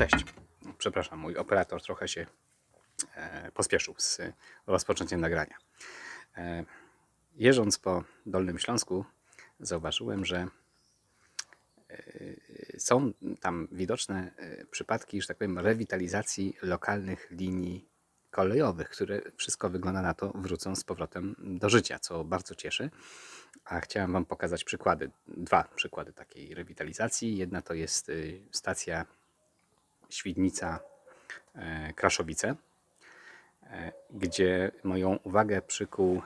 Cześć. Przepraszam, mój operator trochę się e, pospieszył z rozpoczęciem nagrania. E, jeżdżąc po Dolnym Śląsku, zauważyłem, że e, są tam widoczne e, przypadki, że tak powiem, rewitalizacji lokalnych linii kolejowych, które wszystko wygląda na to wrócą z powrotem do życia, co bardzo cieszy. A chciałem Wam pokazać przykłady, dwa przykłady takiej rewitalizacji. Jedna to jest y, stacja Świdnica e, Kraszowice, e, gdzie moją uwagę przykuł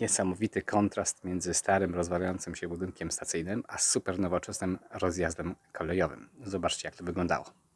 niesamowity kontrast między starym, rozwalającym się budynkiem stacyjnym, a super nowoczesnym rozjazdem kolejowym. Zobaczcie, jak to wyglądało.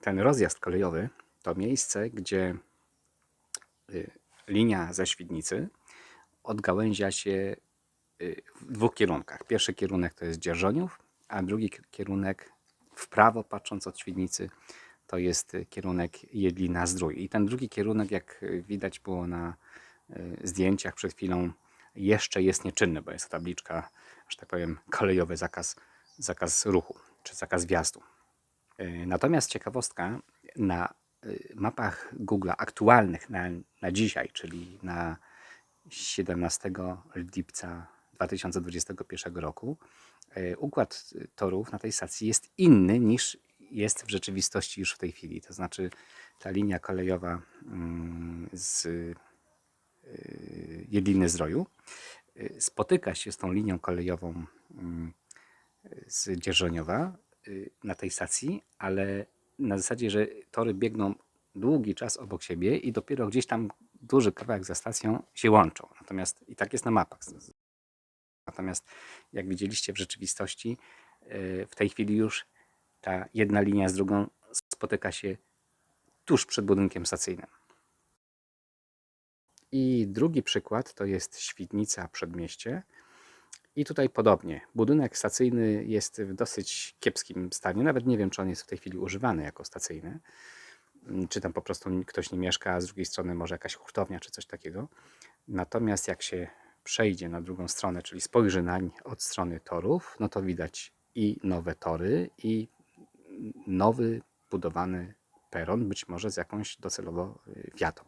Ten rozjazd kolejowy to miejsce, gdzie y, linia ze Świdnicy odgałęzia się y, w dwóch kierunkach. Pierwszy kierunek to jest Dzierżoniów, a drugi kierunek w prawo patrząc od Świdnicy to jest y, kierunek Jedlina Zdrój. I ten drugi kierunek, jak widać było na zdjęciach przed chwilą, jeszcze jest nieczynny, bo jest tabliczka, że tak powiem, kolejowy zakaz, zakaz ruchu, czy zakaz wjazdu. Y, Natomiast ciekawostka, na y, mapach Google aktualnych na, na dzisiaj, czyli na 17 lipca 2021 roku, y, układ torów na tej stacji jest inny niż jest w rzeczywistości już w tej chwili. To znaczy ta linia kolejowa mm, z Jedliny Zdroju y, spotyka się z tą linią kolejową mm, z Dzierżoniowa na tej stacji, ale na zasadzie, że tory biegną długi czas obok siebie i dopiero gdzieś tam duży kawałek za stacją się łączą. Natomiast i tak jest na mapach. Natomiast jak widzieliście w rzeczywistości, y, w tej chwili już ta jedna linia z drugą spotyka się tuż przed budynkiem stacyjnym. I drugi przykład to jest Świdnica Przedmieście. I tutaj podobnie. Budynek stacyjny jest w dosyć kiepskim stanie. Nawet nie wiem, czy on jest w tej chwili używany jako stacyjny. Mm, Czy tam po prostu ktoś nie mieszka, a z drugiej strony może jakaś hurtownia czy coś takiego. Natomiast jak się przejdzie na drugą stronę, czyli spojrzy nań od strony torów, no to widać i nowe tory, i nowy budowany peron, być może z jakąś docelowo y, wiatą.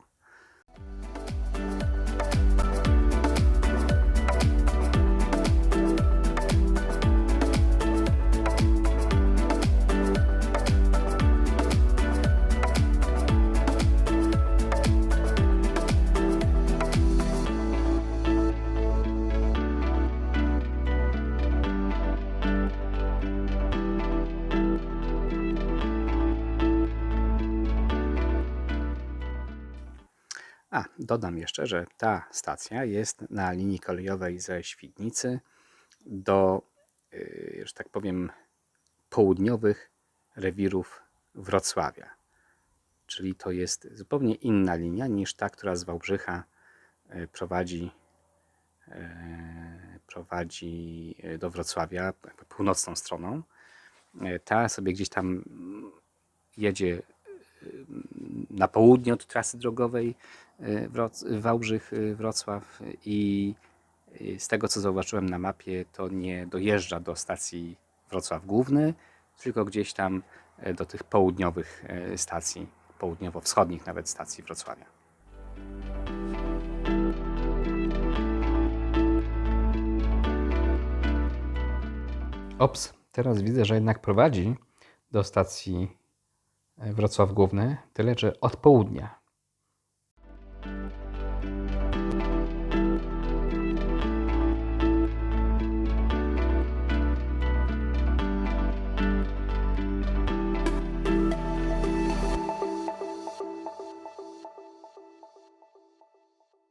A, dodam jeszcze, że ta stacja jest na linii kolejowej ze Świdnicy do, yy, że tak powiem, południowych rewirów Wrocławia. czyli to jest zupełnie inna linia niż ta, która z Wałbrzycha e, prowadzi, e, prowadzi do Wrocławia północną stroną. Ta sobie gdzieś tam mm, jedzie na południe od trasy drogowej Wroc- Wałbrzych-Wrocław i e, z tego co zauważyłem na mapie, to nie dojeżdża do stacji Wrocław Główny, tylko gdzieś tam e, do tych południowych e, stacji, południowo-wschodnich nawet stacji Wrocławia. Ops, teraz widzę, że jednak prowadzi do stacji e, Wrocław Główny, tyle że od południa.